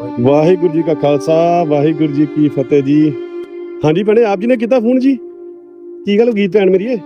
ਵਾਹਿਗੁਰੂ ਜੀ ਕਾ ਖਾਲਸਾ ਵਾਹਿਗੁਰੂ ਜੀ ਕੀ ਫਤਿਹ ਜੀ। ਹਾਂਜੀ ਭੈਣੇ ਆਪ ਜੀ ਨੇ ਕੀਤਾ ਫੋਨ ਜੀ? ਕੀ ਗੱਲ ਹੋ ਗਈ ਭੈਣ ਮੇਰੀ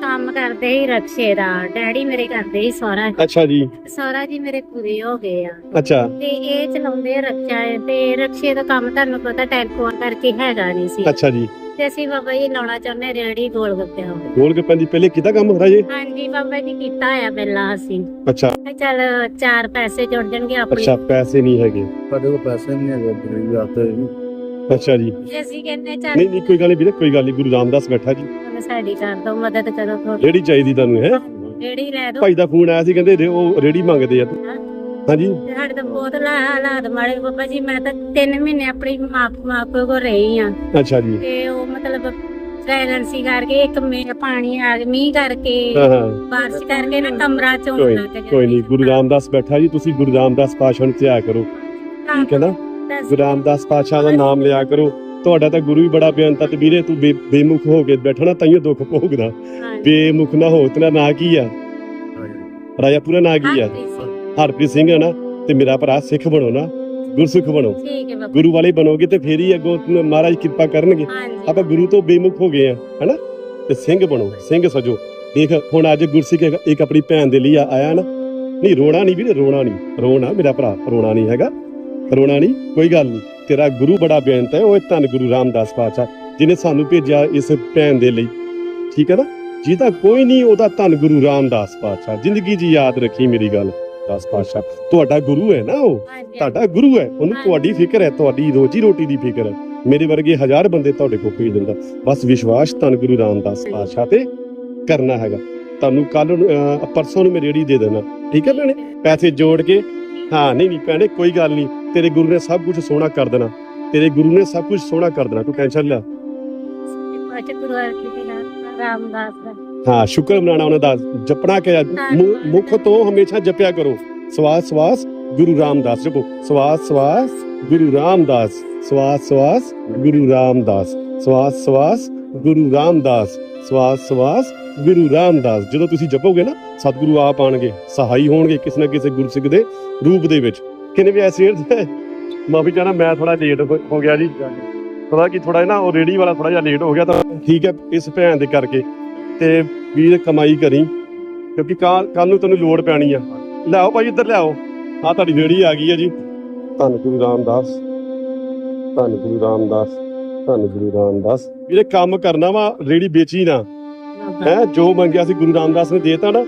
ਕੰਮ ਕਰਦੇ ਹੀ ਰਕਸ਼ੇ ਦਾ ਡੈਡੀ ਮੇਰੇ ਕਰਦੇ ਹੀ ਸਹੁਰਾ ਅੱਛਾ ਜੀ। ਸਹੁਰਾ ਜੀ ਮੇਰੇ ਪੂਰੇ ਹੋ ਗਏ ਆ। ਅੱਛਾ। ਤੇ ਇਹ ਚਲਾਉਂਦੇ ਰਕਸ਼ਾ ਤੇ ਰਕਸ਼ੇ ਦਾ ਕੰਮ ਤੁਹਾਨੂੰ ਪਤਾ ਟੈਲੀਫੋਨ ਕਰਕੇ ਹੈਗਾ ਨਹੀਂ ਸੀ। ਅੱਛਾ ਜੀ। ਤੇ ਅਸੀਂ ਬਾਬਾ ਜੀ ਲਾਉਣਾ ਚਾਹੁੰਦੇ ਰੇੜੀ ਗੋਲ ਗੱਪੇ ਹੋ ਗੋਲ ਗੱਪਾਂ ਦੀ ਪਹਿਲੇ ਕੀਤਾ ਕੰਮ ਹੋ ਜੀ? ਹਾਂਜੀ ਬਾਬਾ ਜੀ ਕੀਤਾ ਆ ਪਹਿਲਾਂ ਅਸੀਂ। ਅੱਛਾ। ਤੇ ਚੱਲ ਚਾਰ ਪੈਸੇ ਜੁੜ ਜਾਣਗੇ ਆਪਣੀ। ਅੱਛਾ ਪੈਸੇ ਨਹੀਂ ਹੈਗੇ। ਸਾਡੇ ਕੋਲ ਪੈਸੇ ਨਹੀਂ ਹੈਗੇ ਗਰੀਬ ਆਤੇ ਅੱਛਾ ਜੀ। ਤੇ ਅਸੀਂ ਕਹਿੰਦੇ ਚੱਲ ਨਹੀਂ ਨਹੀਂ ਕੋਈ ਗੱਲ ਨਹੀਂ ਵੀਰੇ ਕੋਈ ਗੱਲ ਨਹੀਂ ਗੁਰੂ ਰਾਮਦਾਸ ਬੈਠਾ ਜੀ। ਸਾਡੀ ਕਰ ਦੋ ਮਦਦ ਕਰੋ ਥੋੜੀ ਰੇੜੀ ਚਾਹੀਦੀ ਤੁਹਾਨੂੰ ਹੈ? ਰੇੜੀ ਲੈ ਦੋ ਭਾਈ ਦਾ ਫੋਨ ਆਇਆ ਸੀ ਕਹਿੰਦੇ ਰੇ- ਉਹ ਰੇੜੀ ਮੰਗਦੇ ਆ। ਹਾਂਜੀ। ਤੇ ਸਾਡੇ ਤਾਂ ਬਹੁਤ ਲਾ- ਹਾਲਾਤ ਮਾੜੇ ਜੀ ਮੈਂ ਤਾਂ 3 ਮਹੀਨੇ ਆਪਣੀ ਮਾਂ ਮਾਂ ਪਿਓ ਕੋਲ ਰਹੀ ਆ। ਅੱਛਾ ਜੀ। ਤੇ ਉਹ ਮਤਲਬ ਸਾਇਲੈਂਸੀ ਕਰਕੇ ਇੱਕ ਮੇ ਪਾਣੀ ਆ ਗਿਆ ਮੀਂਹ ਕਰਕੇ ਹਾਂ ਹਾਂ। ਬਾਰਿਸ਼ ਕਰਕੇ ਨਾ ਕਮਰਾ ਚੋਂ ਕੋਈ ਲੱਗ ਗਿਆ। ਕੋਈ ਨਹੀਂ ਗੁਰੂ ਰਾਮਦਾਸ ਬੈਠਾ ਜੀ ਤੁਸੀਂ ਗੁਰੂ ਰਾਮਦਾਸ ਪਾਤਸ਼ਾਹ ਨੂੰ ਧਿਆ ਕਰੋ। ਠੀਕ ਹੈ ਨਾ? ਗੁਰੂ ਰਾਮਦਾਸ ਪਾਤਸ਼ਾਹ ਦਾ ਨਾਮ ਲਿਆ ਕਰੋ। ਤੁਹਾਡਾ ਤਾਂ ਗੁਰੂ ਵੀ ਬੜਾ ਬੇਅੰਤ ਆ ਤੇ ਵੀਰੇ ਤੂੰ ਬੇ- ਬੇਮੁਖ ਹੋ ਕੇ ਬੈਠਣਾ ਤਾਈਓ ਦੁੱਖ ਭੋਗਦਾ। ਬੇਮੁਖ ਨਾ ਹੋ ਤੇਰਾ ਨਾਂ ਕੀ ਆ? ਰਾਜਾ ਪੂਰਾ ਨਾਂ ਕੀ ਆ? ਹਰਪ੍ਰੀਤ ਸਿੰਘ ਹੈ ਨਾ ਤੇ ਮੇਰਾ ਭਰਾ ਸਿੱਖ ਬਣੋ ਨਾ ਗੁਰਸਿੱਖ ਬਣੋ। ਠੀਕ ਹੈ ਬਾਬਾ ਗੁਰੂ ਵਾਲੇ ਬਣੋਗੇ ਤੇ ਫੇਰ ਹੀ ਅੱਗੋਂ ਮਹਾਰਾਜ ਕਿਰਪਾ ਕਰਨਗੇ। ਹਾਂਜੀ। ਆਪਾਂ ਗੁਰੂ ਤੋਂ ਬੇਮੁਖ ਹੋ ਗਏ ਆ ਹਨਾ? ਤੇ ਸਿੰਘ ਬਣੋ ਸਿੰਘ ਸਜੋ। ਦੇਖ ਹੁਣ ਅੱਜ ਗੁਰਸਿੱਖ ਇੱਕ- ਆਪਣੀ ਭੈਣ ਦੇ ਲਈ ਆਇਆ ਨਾ। ਨਹੀਂ ਰੋਣਾ ਨਹੀਂ ਵੀਰੇ ਰੋਣਾ ਨਹੀਂ। ਰੋਣਾ ਮੇਰਾ ਭਰਾ ਰੋਣਾ ਨਹੀਂ ਹੈਗਾ। ਰੋਣਾ ਨਹੀਂ ਕੋਈ ਗੱਲ ਨਹੀਂ। ਤੇਰਾ ਗੁਰੂ ਬੜਾ ਬੇਅੰਤ ਹੈ ਉਹ ਧੰਨ ਗੁਰੂ ਰਾਮਦਾਸ ਪਾਤਸ਼ਾਹ ਜਿਨੇ ਸਾਨੂੰ ਭੇਜਿਆ ਇਸ ਭੈਣ ਦੇ ਲਈ। ਠੀਕ ਹੈ ਨਾ? ਜਿਹਦਾ ਕੋਈ ਨਹੀਂ ਉਹਦਾ ਧੰਨ ਗੁਰੂ ਰਾਮਦਾਸ ਪਾਤਸ਼ਾਹ। ਜ਼ਿੰਦਗੀ 'ਚ ਯਾਦ ਰੱਖੀ ਮੇਰੀ ਗੱਲ। ਦਾਸ ਪਾਤਸ਼ਾਹ। ਤੁਹਾਡਾ ਗੁਰੂ ਹੈ ਨਾ ਉਹ? ਤੁਹਾਡਾ ਗੁਰੂ ਹੈ। ਉਹਨੂੰ। ਤੁਹਾਡੀ ਫਿਕਰ ਹੈ ਤੁਹਾਡੀ ਰੋਜੀ ਰੋਟੀ ਦੀ ਫਿਕਰ ਹੈ। ਮੇਰੇ ਵਰਗੇ ਹਜ਼ਾਰ ਬੰਦੇ ਤੁਹਾਡੇ ਕੋਲ ਭੇਜ ਦਿੰਦਾ। ਬਸ ਵਿਸ਼ਵਾਸ ਧੰਨ ਗੁਰੂ ਰਾਮਦਾਸ ਪਾਤਸ਼ਾਹ ਤੇ ਕਰਨਾ ਹੈਗਾ। ਤੁਹਾਨੂੰ ਕੱਲ ਪਰਸੋਂ ਨੂੰ ਮੈਂ ਰੇੜੀ ਦੇ ਦੇਣਾ। ਠੀਕ ਹੈ ਭੈਣੇ? ਪੈਸੇ ਜੋੜ ਕੇ। ਹਾਂ ਨਹੀਂ ਨਹੀਂ ਭੈਣੇ ਕੋਈ ਗੱਲ ਨਹੀਂ। ਤੇਰੇ ਗੁਰੂ ਨੇ ਸਭ ਕੁਝ ਸੋਹਣਾ ਕਰ ਦੇਣਾ। ਤੇਰੇ ਗੁਰੂ ਨੇ ਸਭ ਕੁਝ ਸੋਹਣਾ ਕਰ ਦੇਣਾ। ਤੂੰ ਟੈਨਸ਼ਨ ਲੈ। ਅੱਛਾ ਗੁਰੂ ਰਾਮਦਾਸ ਦਾ। ਹਾਂ ਸ਼ੁਕਰ ਮਨਾਣਾ ਉਹਨਾਂ ਦਾ ਜਪਣਾ ਕਿ ਮੁ- ਮੁਖ ਤੋਂ ਹਮੇਸ਼ਾ ਜਪਿਆ ਕਰੋ। ਸਵਾਸ ਸਵਾਸ ਗੁਰੂ ਰਾਮਦਾਸ ਜਪੋ। ਸਵਾਸ ਸਵਾਸ ਗੁਰੂ ਰਾਮਦਾਸ। ਸਵਾਸ ਸਵਾਸ ਗੁਰੂ ਰਾਮਦਾਸ। ਸਵਾਸ ਸਵਾਸ ਗੁਰੂ ਰਾਮਦਾਸ। ਸਵਾਸ ਸਵਾਸ ਗੁਰੂ ਰਾਮਦਾਸ। ਜਦੋਂ ਤੁਸੀਂ ਜਪੋਗੇ ਨਾ ਸਤਿਗੁਰੂ ਆਪ ਆਣਗੇ ਸਹਾਈ ਹੋਣਗੇ ਕਿਸੇ ਨਾ ਕਿਸੇ ਗੁਰਸਿੱਖ ਦੇ ਰੂਪ ਦੇ ਵਿੱਚ। ਕਿਨੇ ਵੀ ਐਸੇ ਮਾਫੀ ਚਾਹਨਾ ਮੈਂ ਥੋੜਾ ਲੇਟ ਹੋ ਗਿਆ ਜੀ। ਪਤਾ ਕੀ ਥੋੜਾ ਨਾ ਉਹ ਰੇੜੀ ਵਾਲਾ ਥੋੜਾ ਜਿਹਾ ਲੇਟ ਹੋ ਗਿਆ ਤਾਂ ਠੀਕ ਹੈ ਇਸ ਭੈਣ ਦੇ ਕਰਕੇ ਤੇ ਵੀਰ ਕਮਾਈ ਕਰੀ, ਕਿਉਂਕਿ ਕੱਲ ਨੂੰ ਤੈਨੂੰ ਲੋੜ ਪੈਣੀ ਆ। ਲਿਆਓ ਭਾਈ, ਇੱਧਰ ਲਿਆਓ। ਆ ਤੁਹਾਡੀ ਰੇੜੀ ਆ ਗਈ ਹੈ ਜੀ। ਧੰਨ ਗੁਰੂ ਰਾਮਦਾਸ, ਧੰਨ ਗੁਰੂ ਰਾਮਦਾਸ, ਧੰਨ ਗੁਰੂ ਰਾਮਦਾਸ। ਵੀਰੇ, ਕੰਮ ਕਰਨਾ ਵਾ, ਰੇੜੀ ਵੇਚੀ ਨਾ। ਹੈ, ਜੋ ਮੰਗਿਆ ਸੀ ਗੁਰੂ ਰਾਮਦਾਸ ਨੇ ਦੇਤਾ ਨਾ।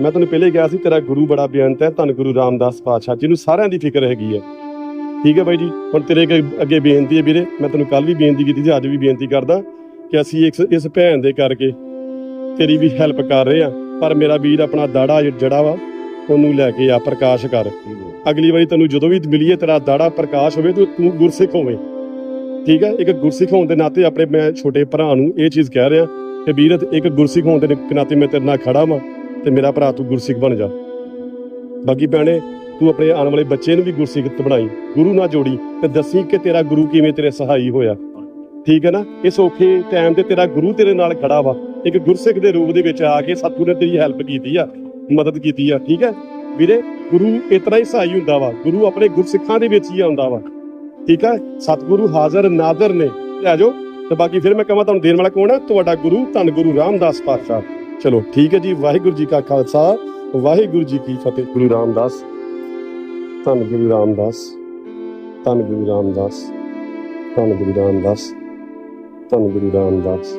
ਮੈਂ ਤੁਹਾਨੂੰ ਪਹਿਲੇ ਕਿਹਾ ਸੀ, ਤੇਰਾ ਗੁਰੂ ਬੜਾ ਬੇਅੰਤ ਹੈ, ਧੰਨ ਗੁਰੂ ਰਾਮਦਾਸ ਪਾਤਸ਼ਾਹ ਜੀ ਨੂੰ ਸਾਰਿਆਂ ਦੀ ਫਿਕਰ ਹੈਗੀ ਹੈ ਠੀਕ ਹੈ ਬਾਈ ਜੀ, ਹੁਣ ਤੇਰੇ ਅੱਗੇ- ਬੇਨਤੀ ਹੈ ਵੀਰੇ। ਮੈਂ ਤੈਨੂੰ ਕੱਲ ਵੀ ਬੇਨਤੀ ਕੀਤੀ ਸੀ, ਅੱਜ ਵੀ ਬੇਨਤੀ ਕਰਦਾ ਕਿ ਅਸੀਂ ਇਸ ਇਸ ਭੈਣ ਦੇ ਕਰਕੇ ਤੇਰੀ ਵੀ ਹੈਲਪ ਕਰ ਰਹੇ ਆ। ਪਰ ਮੇਰਾ ਵੀਰ ਆਪਣਾ ਦਾੜਾ ਜੜਾ ਵਾ, ਉਹਨੂੰ ਲੈ ਕੇ ਆ, ਪ੍ਰਕਾਸ਼ ਕਰ ਅਗਲੀ ਵਾਰੀ ਤੈਨੂੰ ਜਦੋਂ ਵੀ ਮਿਲੀਏ, ਤੇਰਾ ਦਾੜਾ ਪ੍ਰਕਾਸ਼ ਹੋਵੇ, ਤੂੰ ਤੂੰ ਗੁਰਸਿੱਖ ਹੋਵੇਂ। ਠੀਕ ਹੈ ਇੱਕ ਗੁਰਸਿੱਖ ਹੋਣ ਦੇ ਨਾਤੇ ਆਪਣੇ ਮੈਂ ਛੋਟੇ ਭਰਾ ਨੂੰ ਇਹ ਚੀਜ਼ ਕਹਿ ਰਿਹਾ ਕਿ ਵੀਰ, ਇੱਕ ਗੁਰਸਿੱਖ ਹੋਣ ਦੇ ਨਾਤੇ ਮੈਂ ਤੇਰੇ ਨਾਲ ਖੜਾ ਵਾਂ ਤੇ ਮੇਰਾ ਭਰਾ ਤੂੰ ਗੁਰਸਿੱਖ ਬਣ ਜਾ। ਬਾਕੀ ਭੈਣੇ, ਤੂੰ ਆਪਣੇ ਆਉਣ ਵਾਲੇ ਬੱਚੇ ਨੂੰ ਵੀ ਗੁਰਸਿੱਖ ਬਣਾਈ, ਗੁਰੂ ਨਾਲ ਜੋੜੀ ਤੇ ਦੱਸੀ ਕਿ ਤੇਰਾ ਗੁਰੂ ਕਿਵੇਂ ਤੇਰੇ ਸਹਾਈ ਹੋਇਆ। ਠੀਕ ਹੈ ਨਾ? ਇਸ ਔਖੇ ਟਾਈਮ ਤੇ ਤੇਰਾ ਗੁਰੂ ਤੇਰੇ ਨਾਲ ਖੜਾ ਵਾ। ਇੱਕ ਗੁਰਸਿੱਖ ਦੇ ਰੂਪ ਦੇ ਵਿੱਚ ਆ ਕੇ ਸਤਿਗੁਰੂ ਨੇ ਤੇਰੀ ਹੈਲਪ ਕੀਤੀ ਆ, ਮਦਦ ਕੀਤੀ ਆ, ਠੀਕ ਹੈ? ਵੀਰੇ, ਗੁਰੂ ਇਤਨਾ ਹੀ ਸਹਾਈ ਹੁੰਦਾ ਵਾ, ਗੁਰੂ ਆਪਣੇ ਗੁਰਸਿੱਖਾਂ ਦੇ ਵਿੱਚ ਹੀ ਆਉਂਦਾ ਵਾ, ਠੀਕ ਹੈ? ਸਤਿਗੁਰੂ ਹਾਜ਼ਰ, ਨਾਜ਼ਰ ਨੇ। ਲੈ ਜਾਓ, ਤੇ ਬਾਕੀ ਫਿਰ ਮੈਂ ਕਹਾਂ ਤੁਹਾਨੂੰ ਦੇਣ ਵਾਲਾ ਕੌਣ ਹੈ ਤੁਹਾਡਾ ਗੁਰੂ, ਧੰਨ ਗੁਰੂ ਰਾਮਦਾਸ ਪਾਤਸ਼ਾਹ। ਚਲੋ, ਠੀਕ ਹੈ ਜੀ, ਵਾਹਿਗੁਰੂ ਜੀ ਕਾ ਖਾਲਸਾ, ਵਾਹਿਗੁਰੂ ਜੀ ਕੀ ਫਤਿਹ। ਗੁਰੂ ਰਾਮਦਾਸ, ਧੰਨ ਗੁਰੂ ਰਾਮਦਾਸ, ਧੰਨ ਗੁਰੂ ਰਾਮਦਾਸ, ਧੰਨ ਗੁਰੂ ਰਾਮਦਾਸ, ਧੰਨ ਗੁਰੂ ਰਾਮਦਾਸ।